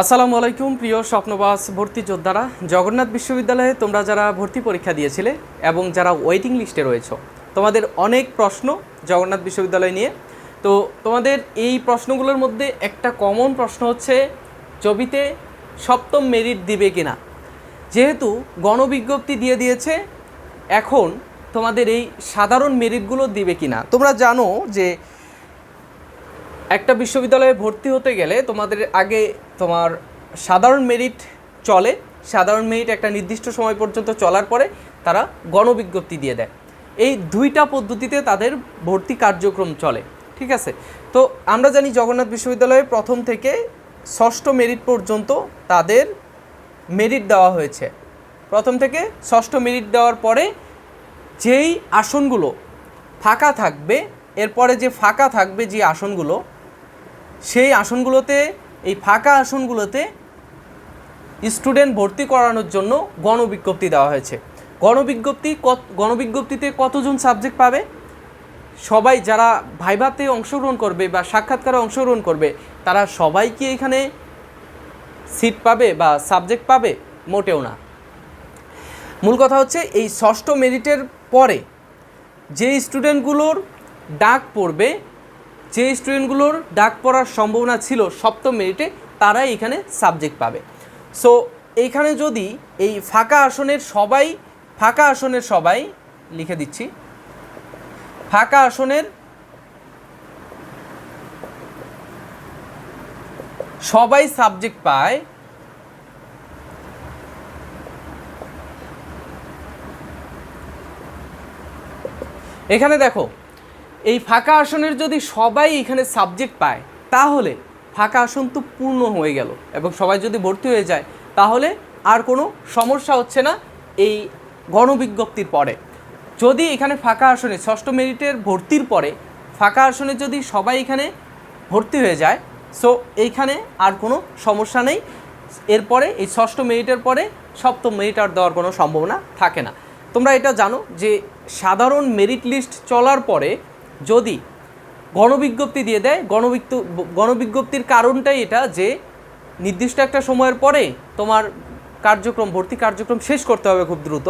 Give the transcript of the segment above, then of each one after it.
আসসালামু আলাইকুম, প্রিয় স্বপ্নবাস ভর্তি যোদ্ধারা। জগন্নাথ বিশ্ববিদ্যালয়ে তোমরা যারা ভর্তি পরীক্ষা দিয়েছিলে এবং যারা ওয়েটিং লিস্টে রয়েছো, তোমাদের অনেক প্রশ্ন জগন্নাথ বিশ্ববিদ্যালয় নিয়ে। তো তোমাদের এই প্রশ্নগুলোর মধ্যে একটা কমন প্রশ্ন হচ্ছে, ছবিতে সপ্তম মেরিট দিবে কিনা? যেহেতু গণবিজ্ঞপ্তি দিয়ে দিয়েছে, এখন তোমাদের এই সাধারণ মেরিটগুলো দিবে কিনা? তোমরা জানো যে একটা বিশ্ববিদ্যালয়ে ভর্তি হতে গেলে তোমাদের আগে তোমার সাধারণ মেরিট চলে। সাধারণ মেরিট একটা নির্দিষ্ট সময় পর্যন্ত চলার পরে তারা গণবিজ্ঞপ্তি দিয়ে দেয়। এই দুইটা পদ্ধতিতে তাদের ভর্তি কার্যক্রম চলে, ঠিক আছে? তো আমরা জানি জগন্নাথ বিশ্ববিদ্যালয়ে প্রথম থেকে ষষ্ঠ মেরিট পর্যন্ত তাদের মেরিট দেওয়া হয়েছে। প্রথম থেকে ষষ্ঠ মেরিট দেওয়ার পরে যেই আসনগুলো ফাঁকা থাকবে, এরপরে যে ফাঁকা থাকবে যে আসনগুলো সেই আসনগুলোতে, এই ফাঁকা আসনগুলোতে স্টুডেন্ট ভর্তি করানোর জন্য গণবিজ্ঞপ্তি দেওয়া হয়েছে। গণবিজ্ঞপ্তি কত, গণবিজ্ঞপ্তিতে কতজন সাবজেক্ট পাবে? সবাই যারা ভাইভাতে অংশগ্রহণ করবে বা সাক্ষাৎকারে অংশগ্রহণ করবে, তারা সবাই কি এখানে সিট পাবে বা সাবজেক্ট পাবে? মোটেও না। মূল কথা হচ্ছে, এই ষষ্ঠ মেরিটের পরে যে স্টুডেন্টগুলোর ডাক পড়বে যে স্টুডেন্টগুলোর ডাক পড়ার সম্ভাবনা ছিল সপ্তম মেরিটে তারাই এখানে সাবজেক্ট পাবে। সো এইখানে যদি এই ফাঁকা আসনের সবাই, ফাঁকা আসনের সবাই লিখে দিচ্ছি। ফাঁকা আসনের সবাই সাবজেক্ট পায়, এখানে দেখো এই ফাঁকা আসনের যদি সবাই এখানে সাবজেক্ট পায়, তাহলে ফাঁকা আসন তো পূর্ণ হয়ে গেল এবং সবাই যদি ভর্তি হয়ে যায়, তাহলে আর কোনো সমস্যা হচ্ছে না এই গণবিজ্ঞপ্তির পরে। যদি এখানে ফাঁকা আসনে ষষ্ঠ মেরিটের ভর্তির পরে ফাঁকা আসনে যদি সবাই এখানে ভর্তি হয়ে যায় সো এইখানে আর কোনো সমস্যা নেই। এরপরে এই ষষ্ঠ মেরিটের পরে সপ্তম মেরিট আর দেওয়ার কোনো সম্ভাবনা থাকে না। তোমরা এটা জানো যে সাধারণ মেরিট লিস্ট চলার পরে যদি গণবিজ্ঞপ্তি দিয়ে দেয় গণবিজ্ঞ গণবিজ্ঞপ্তির কারণটাই এটা যে নির্দিষ্ট একটা সময়ের পরে তোমার কার্যক্রম, ভর্তি কার্যক্রম শেষ করতে হবে খুব দ্রুত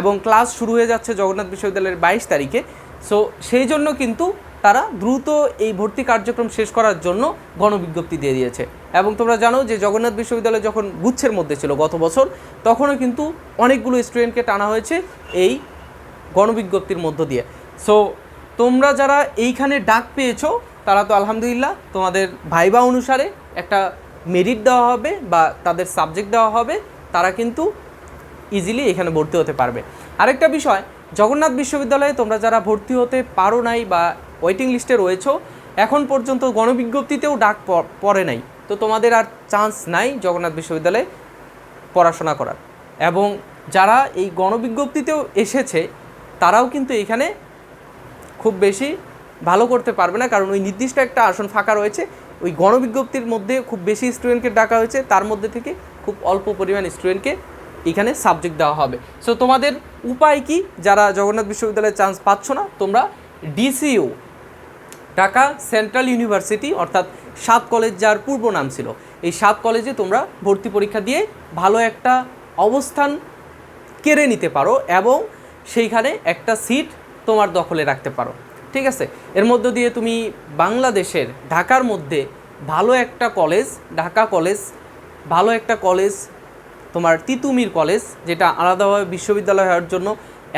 এবং ক্লাস শুরু হয়ে যাচ্ছে জগন্নাথ বিশ্ববিদ্যালয়ের বাইশ তারিখে। সো সেই জন্য কিন্তু তারা দ্রুত এই ভর্তি কার্যক্রম শেষ করার জন্য গণবিজ্ঞপ্তি দিয়ে দিয়েছে। এবং তোমরা জানো যে জগন্নাথ বিশ্ববিদ্যালয় যখন গুচ্ছের মধ্যে ছিল গত বছর, তখনও কিন্তু অনেকগুলো স্টুডেন্টকে টানা হয়েছে এই গণবিজ্ঞপ্তির মধ্য দিয়ে। সো তোমরা যারা এইখানে ডাক পেয়েছ, তারা তো আলহামদুলিল্লাহ তোমাদের ভাইবা অনুসারে একটা মেরিট দেওয়া হবে বা তাদের সাবজেক্ট দেওয়া হবে, তারা কিন্তু ইজিলি এখানে ভর্তি হতে পারবে। আরেকটা বিষয়, জগন্নাথ বিশ্ববিদ্যালয়ে তোমরা যারা ভর্তি হতে পারো নাই বা ওয়েটিং লিস্টে রয়েছো, এখন পর্যন্ত গণবিজ্ঞপ্তিতেও ডাক পড়ে নাই। তো তোমাদের আর চান্স নাই জগন্নাথ বিশ্ববিদ্যালয়ে পড়াশোনা করার। এবং যারা এই গণবিজ্ঞপ্তিতেও এসেছে, তারাও কিন্তু এখানে খুব বেশি ভালো করতে পারবে না, কারণ ওই নির্দিষ্ট একটা আসন ফাঁকা রয়েছে। ওই গণবিজ্ঞপ্তির মধ্যে খুব বেশি স্টুডেন্টকে ডাকা হয়েছে, তার মধ্যে থেকে খুব অল্প পরিমাণ স্টুডেন্টকে এখানে সাবজেক্ট দেওয়া হবে। সো তোমাদের উপায় কি? যারা জগন্নাথ বিশ্ববিদ্যালয়ে চান্স পাচ্ছ না, তোমরা ডিসিও ঢাকা সেন্ট্রাল ইউনিভার্সিটি, অর্থাৎ সাত কলেজ যার পূর্ব নাম ছিল, এই সাত কলেজে তোমরা ভর্তি পরীক্ষা দিয়ে ভালো একটা অবস্থান কেড়ে নিতে পারো এবং সেইখানে একটা সিট তোমার দখলে রাখতে পারো। ঠিক আছে? এর মধ্য দিয়ে তুমি বাংলাদেশের ঢাকার মধ্যে ভালো একটা কলেজ, ঢাকা কলেজ, ভালো একটা কলেজ, তোমার তিতুমির কলেজ, যেটা আলাদাভাবে বিশ্ববিদ্যালয় হওয়ার জন্য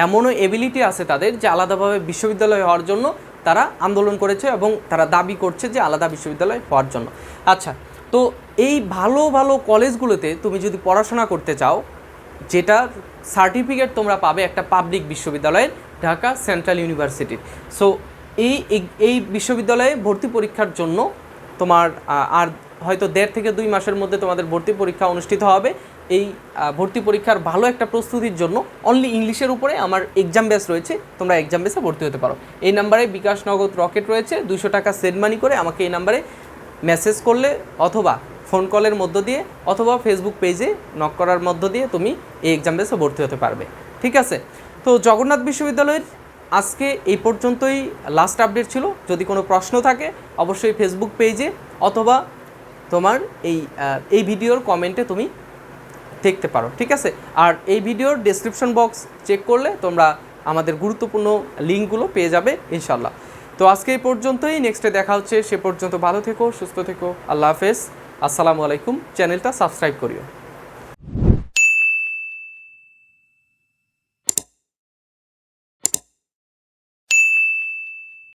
এমনও এবিলিটি আছে তাদের যে আলাদাভাবে বিশ্ববিদ্যালয় হওয়ার জন্য তারা আন্দোলন করেছে এবং তারা দাবি করছে যে আলাদা বিশ্ববিদ্যালয় হওয়ার জন্য। আচ্ছা তো এই ভালো ভালো কলেজগুলোতে তুমি যদি পড়াশোনা করতে চাও যেটা সার্টিফিকেট তোমরা পাবে একটা পাবলিক বিশ্ববিদ্যালয়ের ঢাকা সেন্ট্রাল ইউনিভার্সিটির সো এই, এই- বিশ্ববিদ্যালয়ে ভর্তি পরীক্ষার জন্য তোমার আর হয়তো দেড় থেকে দুই মাসের মধ্যে তোমাদের ভর্তি পরীক্ষা অনুষ্ঠিত হবে। এই ভর্তি পরীক্ষার ভালো একটা প্রস্তুতির জন্য অনলি ইংলিশের উপরে আমার এক্সাম বেস রয়েছে, তোমরা এক্সাম বেসে ভর্তি হতে পারো। এই নাম্বারে বিকাশ নগদ রকেট রয়েছে দুশো টাকা সেন্ড মানি করে আমাকে এই নাম্বারে মেসেজ করলে অথবা ফোন কলের মধ্য দিয়ে অথবা ফেসবুক পেজে নক করার মধ্য দিয়ে তুমি এই এক্সাম বেসে ভর্তি হতে পারবে। ঠিক আছে? তো জগন্নাথ বিশ্ববিদ্যালয়ের আজকে এই পর্যন্তই লাস্ট আপডেট ছিল। যদি কোনো প্রশ্ন থাকে, অবশ্যই ফেসবুক পেজে অথবা তোমার এই এই ভিডিওর কমেন্টে তুমি দেখতে পারো। ঠিক আছে? আর এই ভিডিওর ডেসক্রিপশন বক্স চেক করলে তোমরা আমাদের গুরুত্বপূর্ণ লিঙ্কগুলো পেয়ে যাবে ইনশাল্লাহ তো আজকে এই পর্যন্তই। নেক্সটে দেখা হচ্ছে। সে পর্যন্ত ভালো থেকো, সুস্থ থেকো। আল্লাহ হাফেজ। আসসালামু আলাইকুম চ্যানেলটা সাবস্ক্রাইব করিও।